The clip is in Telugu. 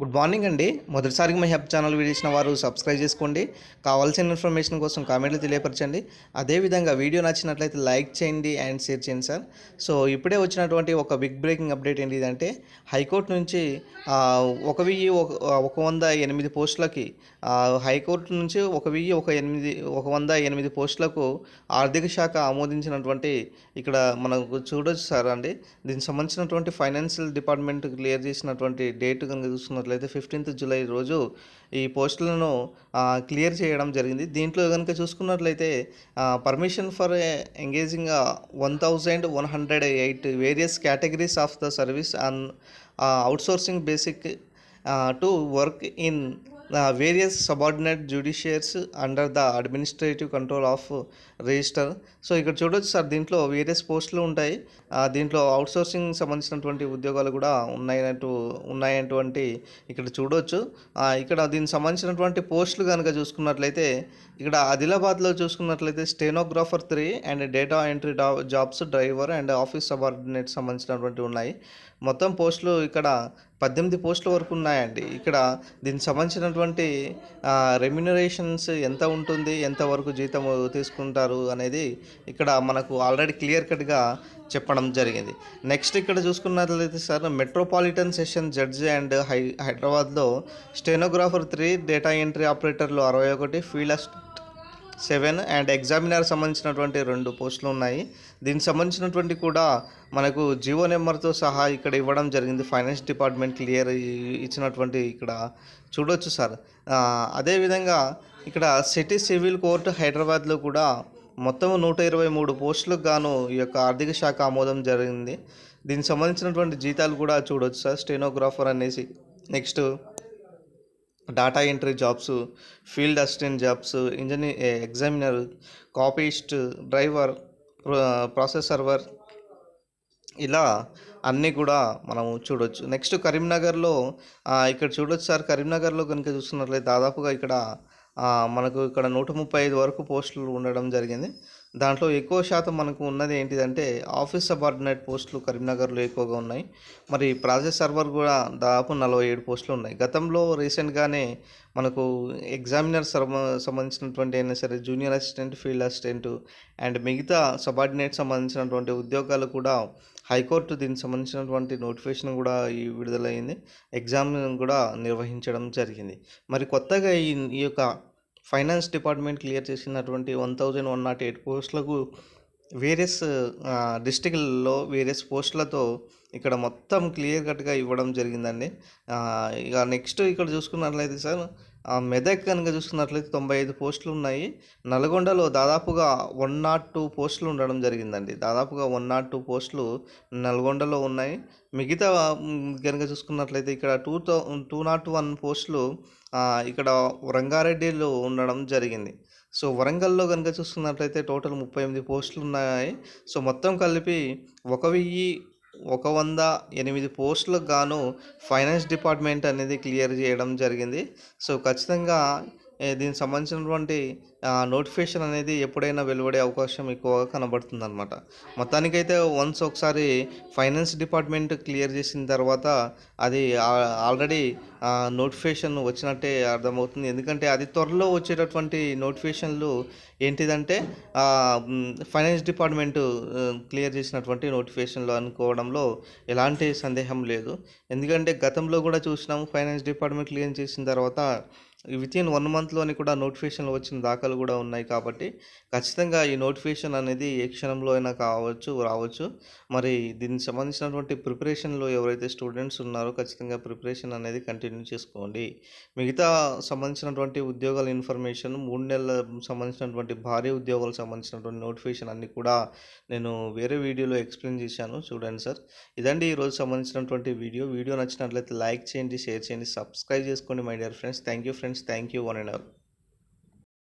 గుడ్ మార్నింగ్ అండి. మొదటిసారిగా మీ హెల్ప్ ఛానల్ వీడియోసిన వారు సబ్స్క్రైబ్ చేసుకోండి. కావాల్సిన ఇన్ఫర్మేషన్ కోసం కామెంట్లు తెలియపరచండి. అదేవిధంగా వీడియో నచ్చినట్లయితే లైక్ చేయండి అండ్ షేర్ చేయండి సార్. సో ఇప్పుడే వచ్చినటువంటి ఒక బిగ్ బ్రేకింగ్ అప్డేట్ ఏంటి అంటే హైకోర్టు నుంచి ఒక వెయ్యి ఒక ఒక వంద ఎనిమిది పోస్టులకి హైకోర్టు నుంచి ఒక వెయ్యి ఒక ఎనిమిది ఒక వంద ఎనిమిది పోస్టులకు ఆర్థిక శాఖ ఆమోదించినటువంటి ఇక్కడ మనకు చూడొచ్చు సార్ అండి. దీనికి సంబంధించినటువంటి ఫైనాన్షియల్ డిపార్ట్మెంట్ క్లియర్ చేసినటువంటి డేట్ కనుక చూసుకున్నట్లయితే ఫిఫ్టీన్త్ జూలై రోజు ఈ పోస్టులను క్లియర్ చేయడం జరిగింది. దీంట్లో కనుక చూసుకున్నట్లయితే permission for engaging one thousand one hundred eight various categories of the service and outsourcing basic to work in various subordinate judiciaries under the administrative control of register so ఇక్కడ చూడొచ్చు సార్ దీంట్లో వేరియస్ పోస్టులు ఉంటాయి. దీంట్లో అవుట్సోర్సింగ్ సంబంధించినటువంటి ఉద్యోగాలు కూడా ఉన్నాయనట్టు ఉన్నాయటువంటి ఇక్కడ చూడొచ్చు. ఇక్కడ దీనికి సంబంధించినటువంటి పోస్టులు కనుక చూసుకున్నట్లయితే ఇక్కడ ఆదిలాబాద్లో చూసుకున్నట్లయితే stenographer three and data entry jobs driver and office subordinate సంబంధించినటువంటి ఉన్నాయి. మొత్తం పోస్టులు ఇక్కడ పద్దెనిమిది పోస్టుల వరకు ఉన్నాయండి. ఇక్కడ దీనికి సంబంధించినటువంటి రెమ్యునరేషన్స్ ఎంత ఉంటుంది ఎంత వరకు జీతం తీసుకుంటారు అనేది ఇక్కడ మనకు ఆల్రెడీ క్లియర్ కట్గా చెప్పడం జరిగింది. నెక్స్ట్ ఇక్కడ చూసుకున్నట్లయితే sir metropolitan session judge and high హైదరాబాద్లో స్టెనోగ్రాఫర్ త్రీ డేటా ఎంట్రీ ఆపరేటర్లు అరవై ఒకటి ఫీల్డ్ సెవెన్ అండ్ ఎగ్జామినర్ సంబంధించినటువంటి రెండు పోస్టులు ఉన్నాయి. దీనికి సంబంధించినటువంటి కూడా మనకు జియో నెంబర్తో సహా ఇక్కడ ఇవ్వడం జరిగింది. ఫైనాన్స్ డిపార్ట్మెంట్ క్లియర్ ఇచ్చినటువంటి ఇక్కడ చూడొచ్చు సార్. అదేవిధంగా ఇక్కడ సిటీ సివిల్ కోర్టు హైదరాబాద్లో కూడా మొత్తం నూట ఇరవై మూడు పోస్టులకు గాను ఈ యొక్క ఆర్థిక శాఖ ఆమోదం జరిగింది. దీనికి సంబంధించినటువంటి జీతాలు కూడా చూడొచ్చు సార్. స్టెనోగ్రాఫర్ అనేసి. Next data entry jobs field assistant jobs engineer examiner copyist driver process server ఇలా అన్నీ కూడా మనము చూడొచ్చు. నెక్స్ట్ కరీంనగర్లో ఇక్కడ చూడొచ్చు సార్. కరీంనగర్లో కనుక చూస్తున్నట్లయితే దాదాపుగా ఇక్కడ మనకు ఇక్కడ నూట ముప్పై ఐదు వరకు పోస్టులు ఉండడం జరిగింది. దాంట్లో ఎక్కువ శాతం మనకు ఉన్నది ఏంటిదంటే ఆఫీస్ సబార్డినేట్ పోస్టులు కరీంనగర్లో ఎక్కువగా ఉన్నాయి. మరి ప్రాజెక్ట్ సర్వర్ కూడా దాదాపు నలభై ఏడు పోస్టులు ఉన్నాయి. గతంలో రీసెంట్గానే మనకు ఎగ్జామినర్ సంబంధించినటువంటి అయినా సరే junior assistant field assistant and మిగతా సబార్డినేట్ సంబంధించినటువంటి ఉద్యోగాలు కూడా హైకోర్టు దీనికి సంబంధించినటువంటి నోటిఫికేషన్ కూడా ఈ విడుదలైంది. ఎగ్జామ్ కూడా నిర్వహించడం జరిగింది. మరి కొత్తగా ఈ ఈ యొక్క ఫైనాన్స్ డిపార్ట్మెంట్ క్లియర్ చేసినటువంటి one thousand one nought eight పోస్టులకు వేరియస్ డిస్టిక్లలో వేరియస్ పోస్టులతో ఇక్కడ మొత్తం క్లియర్ కట్గా ఇవ్వడం జరిగిందండి. ఇక నెక్స్ట్ ఇక్కడ చూసుకున్నట్లయితే సార్ మెదక్ కనుక చూసుకున్నట్లయితే తొంభై ఐదు పోస్టులు ఉన్నాయి. నల్గొండలో దాదాపుగా వన్ నాట్ టూ పోస్టులు ఉండడం జరిగిందండి. దాదాపుగా వన్ నాట్ టూ పోస్టులు నల్గొండలో ఉన్నాయి. మిగతా కనుక చూసుకున్నట్లయితే ఇక్కడ టూ టూ నాట్ వన్ పోస్టులు ఇక్కడ రంగారెడ్డిలో ఉండడం జరిగింది. సో వరంగల్లో కనుక చూసుకున్నట్లయితే టోటల్ ముప్పై ఎనిమిది పోస్టులు ఉన్నాయి. సో మొత్తం కలిపి ఒక వెయ్యి ఒక వంద ఎనిమిది పోస్టులకు గాను ఫైనాన్స్ డిపార్ట్మెంట్ అనేది క్లియర్ చేయడం జరిగింది. సో ఖచ్చితంగా దీనికి సంబంధించినటువంటి నోటిఫికేషన్ అనేది ఎప్పుడైనా వెలువడే అవకాశం ఎక్కువగా కనబడుతుంది అనమాట మొత్తానికైతే వన్స్ ఒకసారి ఫైనాన్స్ డిపార్ట్మెంట్ క్లియర్ చేసిన తర్వాత అది ఆల్రెడీ నోటిఫికేషన్ వచ్చినట్టే అర్థమవుతుంది. ఎందుకంటే అది త్వరలో వచ్చేటటువంటి నోటిఫికేషన్లు ఏంటిదంటే ఫైనాన్స్ డిపార్ట్మెంట్ క్లియర్ చేసినటువంటి నోటిఫికేషన్లు అనుకోవడంలో ఎలాంటి సందేహం లేదు. ఎందుకంటే గతంలో కూడా చూసినాము ఫైనాన్స్ డిపార్ట్మెంట్ క్లియర్ చేసిన తర్వాత విత్ ఇన్ వన్ మంత్లోని కూడా నోటిఫికేషన్లు వచ్చిన దాఖలు కూడా ఉన్నాయి కాబట్టి ఖచ్చితంగా ఈ నోటిఫికేషన్ అనేది ఏ క్షణంలో అయినా కావచ్చు రావచ్చు. మరి దీనికి సంబంధించినటువంటి ప్రిపరేషన్లో ఎవరైతే స్టూడెంట్స్ ఉన్నారో ఖచ్చితంగా ప్రిపరేషన్ అనేది కంటిన్యూ చేసుకోండి. మిగతా సంబంధించినటువంటి ఉద్యోగాల ఇన్ఫర్మేషన్ మూడు నెలల సంబంధించినటువంటి భారీ ఉద్యోగాలకు సంబంధించినటువంటి నోటిఫికేషన్ అన్నీ కూడా నేను వేరే వీడియోలో ఎక్స్ప్లెయిన్ చేశాను. చూడండి సార్. ఇదండి ఈరోజు సంబంధించినటువంటి వీడియో. వీడియో నచ్చినట్లయితే లైక్ చేయండి షేర్ చేయండి సబ్స్క్రైబ్ చేసుకోండి my dear friends. Thank you friends. Thank you one and all